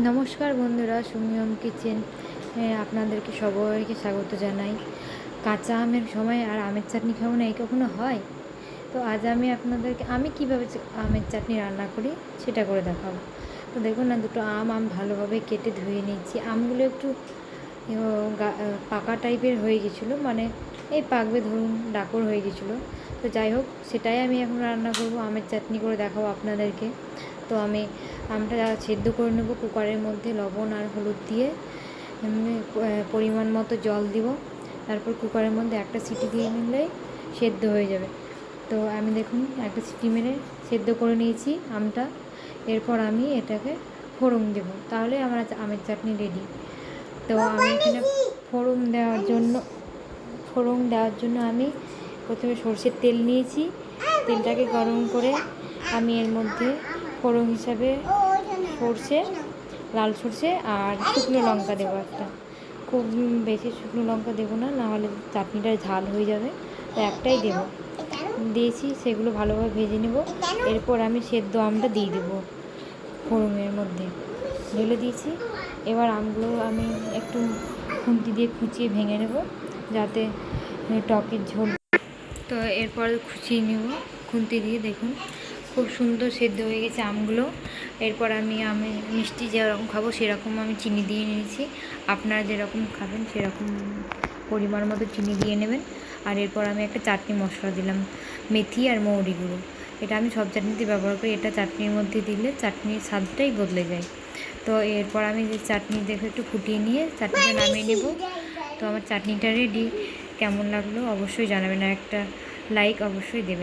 নমস্কার বন্ধুরা সুমিয়ম কিচেন আপনাদেরকে সবাইকে স্বাগত জানাই। কাঁচা আমের সময় আর আমের চাটনি খাব না, এই কখনো হয়? তো আজ আমি আপনাদেরকে, আমি কীভাবে আমের চাটনি রান্না করি সেটা করে দেখাবো। তো দেখুন না, দুটো আম আম ভালোভাবে কেটে ধুয়ে নিচ্ছি আমগুলো একটু পাকা টাইপের হয়ে গেছিল মানে এই পাকবে ধরুন, ডাকর হয়ে গেছিল। তো যাই হোক, সেটাই আমি এখন রান্না করব, আমের চাটনি করে দেখাবো আপনাদেরকে। তো আমি আমটা সেদ্ধ করে নেব কুকারের মধ্যে লবণ আর হলুদ দিয়ে। পরিমাণ মতো জল দিব। তারপর কুকারের মধ্যে একটা সিটি দিয়ে নিলেই সেদ্ধ হয়ে যাবে। তো আমি দেখুন একটা সিটি মেরে সেদ্ধ করে নিয়েছি আমটা। এরপর আমি এটাকে ফোড়ন দেব। তাহলে আমার আমের চাটনি রেডি তো আমি এখানে ফোড়ন দেওয়ার জন্য ফোড়ন দেওয়ার জন্য আমি প্রথমে সর্ষের তেল নিয়েছি। তেলটাকে গরম করে আমি এর মধ্যে ফোড়ন হিসাবে সরষে, লাল সরষে আর শুকনো লঙ্কা দেবো একটা। খুব বেশি শুকনো লঙ্কা দেবো না নাহলে চাটনিটা ঝাল হয়ে যাবে। তো একটাই দেবো। দিয়েছি, সেগুলো ভালোভাবে ভেজে নেব। এরপর আমি সেদ্ধ আমটা দিয়ে দেবো ফোড়নের মধ্যে। ঢেলে দিয়েছি। এবার আমগুলো আমি একটু খুন্তি দিয়ে খুঁচিয়ে ভেঙে নেব, যাতে টকের ঝোল। তো এরপর খুঁচিয়ে নেব। খুন্তি দিয়ে দেখুন। খুব সুন্দর সেদ্ধ হয়ে গেছে আমগুলো। এরপর আমি আমি মিষ্টি যেরকম খাব সেরকম আমি চিনি দিয়ে নিয়েছি। আপনারা যেরকম খাবেন সেরকম পরিমাণ মতো চিনি দিয়ে নেবেন। আর এরপর আমি একটা চাটনি মশলা দিলাম, মেথি আর মৌরি গুঁড়ো। এটা আমি সব চাটনিতে ব্যবহার করি, এটা চাটনির মধ্যে দিলে চাটনির স্বাদটাই বদলে যায়। তো এরপর আমি যে চাটনি দেখে একটু ফুটিয়ে নিয়ে চাটনিটা নামিয়ে নেব। তো আমার চাটনিটা রেডি কেমন লাগল অবশ্যই জানাবেন। আর একটা লাইক অবশ্যই দেবেন।